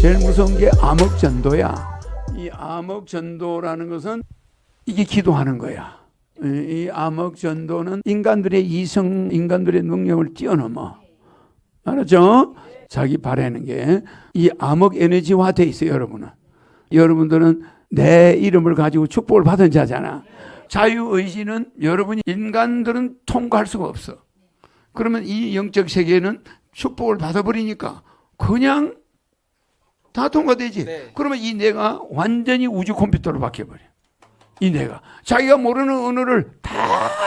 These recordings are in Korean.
제일 무서운 게 암흑전도야. 이 암흑전도라는 것은 이게 기도하는 거야. 이- 이 암흑전도는 인간들의 이성, 인간들의 능력을 뛰어넘어. 알았죠? 자기 바라는 게 이 암흑 에너지화 돼 있어요, 여러분은. 여러분들은 내 이름을 가지고 축복을 받은 자잖아. 자유의지는 여러분이 인간들은 통과할 수가 없어. 그러면 이 영적 세계는 축복을 받아버리니까 그냥 다 통과되지. 네. 그러면 이 내가 완전히 우주 컴퓨터로 바뀌어버려. 이 내가. 자기가 모르는 언어를 다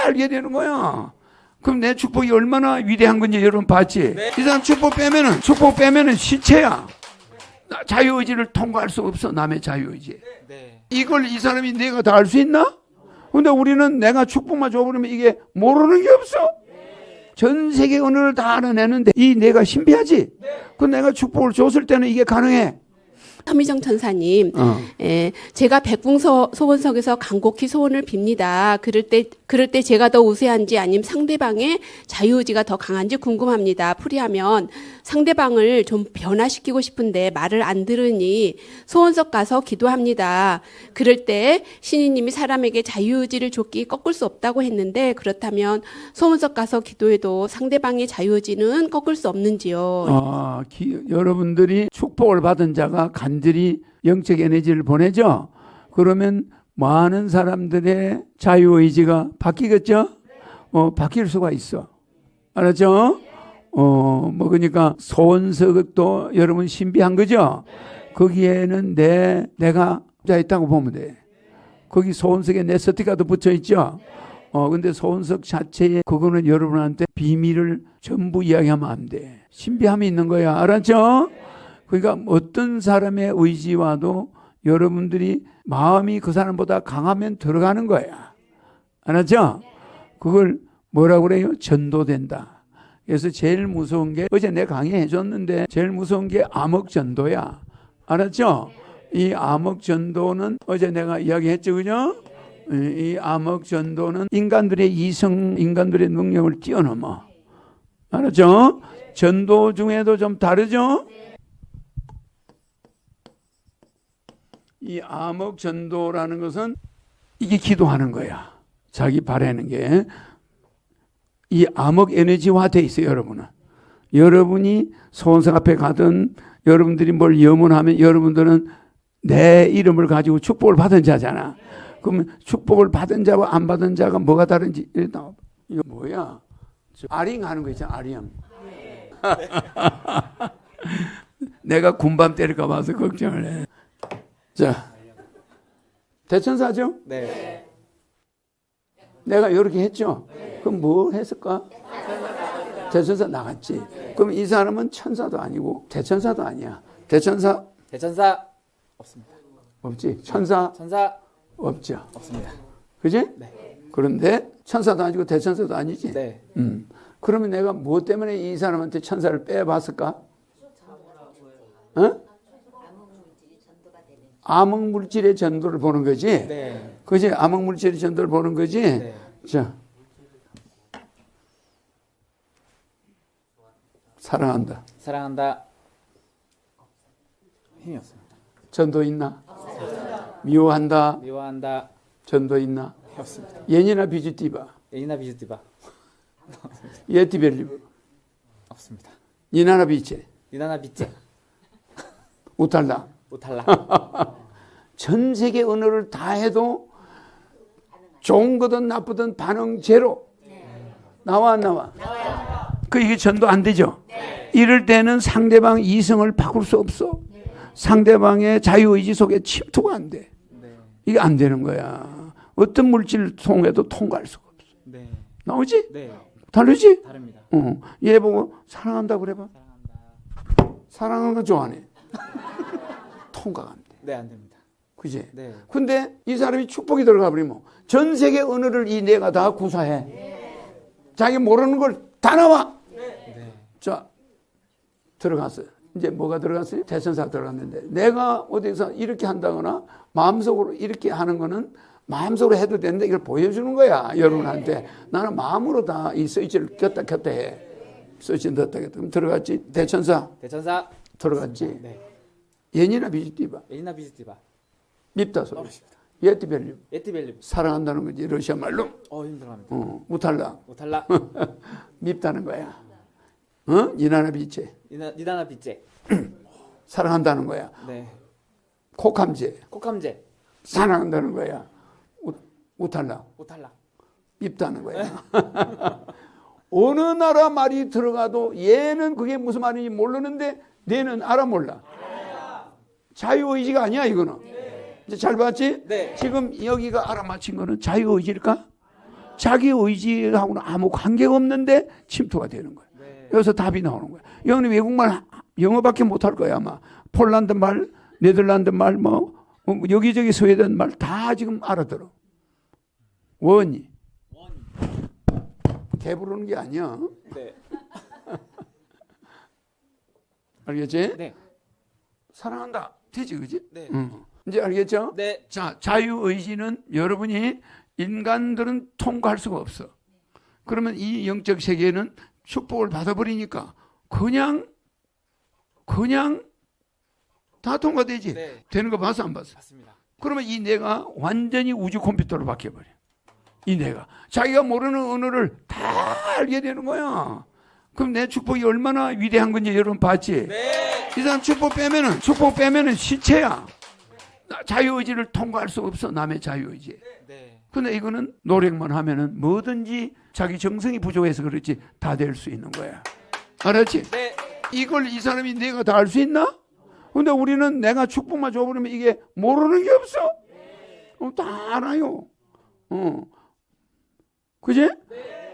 알게 되는 거야. 그럼 내 축복이 얼마나 위대한 건지 여러분 봤지? 이 사람 축복 빼면은, 축복 빼면은 시체야. 나- 자유의지를 통과할 수 없어, 남의 자유의지. 네. 이걸 이 사람이 내가 다 알 수 있나? 근데 우리는 내가 축복만 줘버리면 이게 모르는 게 없어. 전 세계 언어를 다 알아내는데 이 내가 신비하지? 그 내가 축복을 줬을 때는 이게 가능해. 서미정 천사님, 어. 예, 제가 백궁서 소원석에서 간곡히 소원을 빕니다. 그럴 때 그럴 때 제가 더 우세한지 아니면 상대방의 자유의지가 더 강한지 궁금합니다. 풀이하면 상대방을 좀 변화시키고 싶은데 말을 안 들으니 소원석 가서 기도합니다. 그럴 때 신이님이 사람에게 자유의지를 줬기 꺾을 수 없다고 했는데 그렇다면 소원석 가서 기도해도 상대방의 자유의지는 꺾을 수 없는지요? 아, 기- 여러분들이 축복을 받은 자가 간 절히 영적 에너지를 보내죠? 그러면 많은 사람들의 자유의지가 바뀌겠죠? 어, 바뀔 수가 있어. 알았죠? 어, 뭐, 그러니까 소원석도 여러분 신비한 거죠? 거기에는 내, 내가 자 있다고 보면 돼. 거기 소원석에 내 스티커도 붙여 있죠? 어, 근데 소원석 자체에 그거는 여러분한테 비밀을 전부 이야기하면 안 돼. 신비함이 있는 거야. 알았죠? 그러니까 어떤 사람의 의지와도 여러분들이 마음이 그 사람보다 강하면 들어가는 거야. 알았죠? 그걸 뭐라고 그래요? 전도된다. 그래서 제일 무서운 게 어제 내 강의해 줬는데 제일 무서운 게 암흑 전도야. 알았죠? 이 암흑 전도는 어제 내가 이야기했죠. 그죠? 이 암흑 전도는 인간들의 이성, 인간들의 능력을 뛰어넘어. 알았죠? 전도 중에도 좀 다르죠? 이 암흑 전도라는 것은 이게 기도하는 거야. 자기 바라는 게. 이 암흑 에너지화 돼 있어요, 여러분은. 여러분이 소원성 앞에 가든 여러분들이 뭘 염원하면 여러분들은 내 이름을 가지고 축복을 받은 자잖아. 그러면 축복을 받은 자와 안 받은 자가 뭐가 다른지 이거 뭐야? 저 아링 하는 거 있잖아, 아링. 내가 군밤 때릴까 봐서 걱정을 해. 자, 대천사죠? 네. 내가 이렇게 했죠? 그럼 뭐 했을까? 대천사 나갔지. 그럼 이 사람은 천사도 아니고 대천사도 아니야. 대천사 대천사 없습니다. 없지. 천사 천사 없죠. 없습니다. 그지? 네. 그런데 천사도 아니고 대천사도 아니지. 네. 음. 그러면 내가 무엇 때문에 이 사람한테 천사를 빼봤을까? 어? 암흑 물질의 전도를 보는 거지. 네. 그지? 암흑 물질의 전도를 보는 거지. 네. 자. 사랑한다. 사랑한다. 힘이 없습니다. 전도 있나? 미워한다. 미워한다. 전도 있나? 없습니다. 예니나 비주티바. 에이나 비즈디바 예티벨리브. 없습니다. 니나나 비체. 유나나 비제 우탈다. 오탈라. 전 세계 언어를 다 해도 좋은 거든 나쁘든 반응 제로. 나와 안 나와? 그 이게 전도 안 되죠. 이럴 때는 상대방 이성을 바꿀 수 없어. 상대방의 자유의지 속에 침투가 안 돼. 네. 이게 안 되는 거야. 어떤 물질 통해도 통과할 수가 없어. 네. 나오지? 네. 다르지? 다릅니다. 어. 얘 보고 사랑한다 그래봐. 사랑한다. 사랑하는 거 좋아하네. 통과가 안 돼. 네, 안 됩니다. 그지? 네. 근데 이 사람이 축복이 들어가 버리면 전 세계 언어를 이 내가 다 구사해. 자기 모르는 걸 다 나와. 네. 자, 들어갔어요. 이제 뭐가 들어갔어요? 대천사 들어갔는데 내가 어디서 이렇게 한다거나 마음속으로 이렇게 하는 거는 마음속으로 해도 되는데 이걸 보여주는 거야 여러분한테 나는 마음으로 다 이 스위치를 켰다 켰다 해 쓰신다 했다. 그럼 들어갔지. 대천사 대천사. 들어갔지. 네. 예니나 비지티바 엘리나 비즈티바. 밉다 소리. 어렵습니다. 예티벨리 에티벨리. 사랑한다는 거지 러시아 말로. 어 힘들어합니다. 어, 우탈라 오탈라. 밉다는 거야. 어? 니나나 비체 니나 니다나 비제. 사랑한다는 거야. 네. 코캄제 코캄제. 사랑한다는 거야. 우, 우탈라 오탈라. 밉다는 거야. 어느 나라 말이 들어가도 얘는 그게 무슨 말인지 모르는데 얘는 알아 몰라. 자유의지가 아니야 이거는. 이제 잘 봤지? 네. 지금 여기가 알아맞힌 거는 자유의지일까? 자기 의지하고는 아무 관계가 없는데 침투가 되는 거야. 네. 여기서 답이 나오는 거야. 여기는 외국말 영어밖에 못할 거야 아마. 폴란드 말, 네덜란드 말, 뭐 어, 여기저기 스웨덴 말 다 지금 알아들어. 원이. 개 부르는 게 아니야. 네. 알겠지? 네. 사랑한다. 되지, 그지? 네. 응. 이제 알겠죠? 네. 자, 자유의지는 여러분이 인간들은 통과할 수가 없어. 그러면 이 영적 세계는 축복을 받아버리니까 그냥, 그냥 다 통과되지. 네. 되는 거 봤어, 안 봤어? 맞습니다. 그러면 이 뇌가 완전히 우주 컴퓨터로 바뀌어버려. 이 뇌가. 자기가 모르는 언어를 다 알게 되는 거야. 그럼 내 축복이 얼마나 위대한 건지 여러분 봤지? 네. 이 사람 축복 빼면은, 축복 빼면은 시체야. 나- 자유의지를 통과할 수 없어, 남의 자유의지. 네. 근데 이거는 노력만 하면은 뭐든지 자기 정성이 부족해서 그렇지 다 될 수 있는 거야. 알았지? 네. 이걸 이 사람이 내가 다알수 있나? 근데 우리는 내가 축복만 줘버리면 이게 모르는 게 없어. 어, 다 알아요. 어. 그지?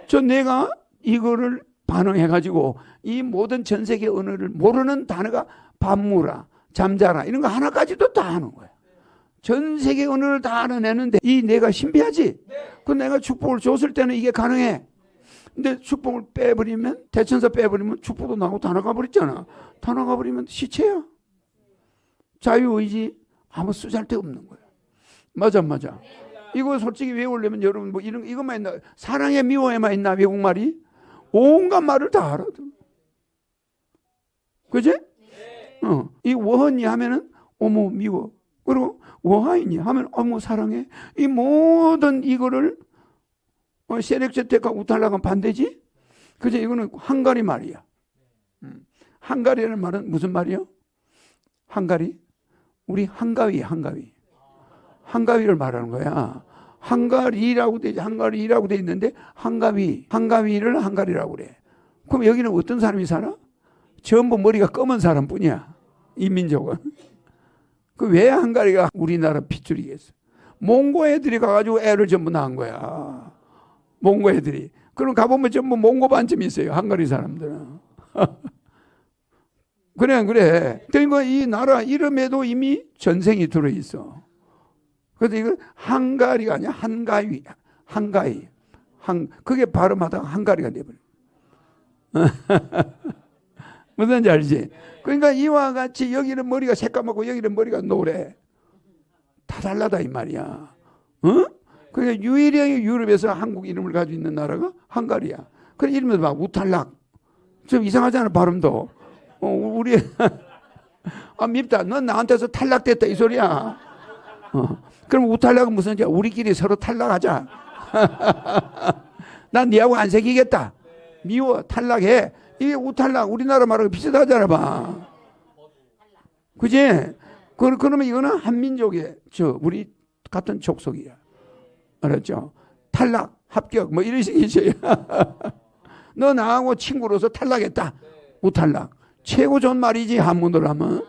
저 내가 이거를 반응해가지고 이 모든 전 세계 언어를 모르는 단어가 밤무라, 잠자라 이런 거 하나까지도 다 하는 거야. 전 세계 언어를 다 알아내는데 이 내가 신비하지? 그 내가 축복을 줬을 때는 이게 가능해. 근데 축복을 빼버리면 대천사 빼버리면 축복도 나고 다 나가버렸잖아. 다 나가버리면 시체야. 자유의지 아무 쓰잘데 없는 거야. 맞아 맞아. 이거 솔직히 외우려면 여러분 뭐 이런 이것만 있나 사랑의 미워에만 있나 외국말이 온갖 말을 다 알아들어. 그지? 어. 이 워헌이 하면은 어머 미워. 그리고 워하이니 하면 어머 사랑해. 이 모든 이거를 어, 세력제택과 우탈라가 반대지? 그죠? 이거는 한가리 말이야. 음. 한가리라는 말은 무슨 말이요? 한가리? 우리 한가위, 한가위. 한가위를 말하는 거야. 한가리라고 돼, 한가리라고 돼 있는데, 한가위, 한가위를 한가리라고 그래. 그럼 여기는 어떤 사람이 살아? 전부 머리가 검은 사람 뿐이야. 이 민족은. 그 왜 한가리가 우리나라 핏줄이겠어? 몽고 애들이 가가지고 애를 전부 낳은 거야. 몽고 애들이. 그럼 가보면 전부 몽고 반쯤 있어요. 한가리 사람들은. 그래, 그래. 그러니까 이 나라 이름에도 이미 전생이 들어있어. 그래서 이건 한가리가 아니야. 한가위. 한가위. 한, 그게 발음하다가 한가리가 돼버려. 무슨지 알지? 그러니까 이와 같이 여기는 머리가 새까맣고 여기는 머리가 노래. 다 달라다 이 말이야. 어? 그러니까 유일하게 유럽에서 한국 이름을 가지고 있는 나라가 한가리야. 그 이름도 막 우탈락. 좀 이상하잖아 발음도. 어, 우리 아 밉다. 넌 나한테서 탈락됐다 이 소리야. 어. 그럼 우탈락은 무슨 지 우리끼리 서로 탈락하자. 난 니하고 안 새기겠다. 미워 탈락해. 이게 우탈락 우리나라 말하고 비슷하잖아 봐. 그지? 그, 그러면 이거는 한민족의 저 우리 같은 족속이야. 알았죠? 탈락, 합격 뭐 이런 식이지. 너 나하고 친구로서 탈락했다. 우탈락. 최고 좋은 말이지 한문으로 하면.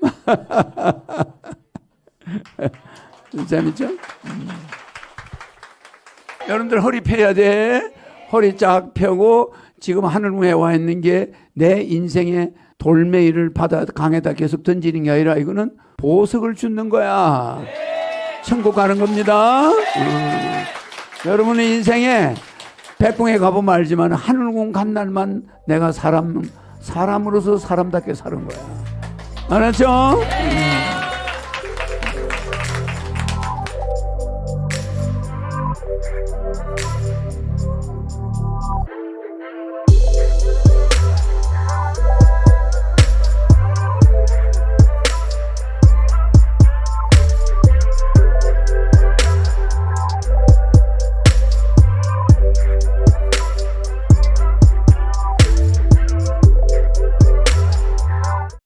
재밌죠? 음. 여러분들 허리 펴야 돼. 허리 쫙 펴고 지금 하늘궁에 와 있는 게 내 인생의 돌멩이를 바다 강에다 계속 던지는 게 아니라 이거는 보석을 주는 거야. 천국 가는 겁니다. 음. 여러분의 인생에 백궁에 가보면 알지만 하늘궁 간 날만 내가 사람 사람으로서 사람답게 사는 거야. 알았죠? 음.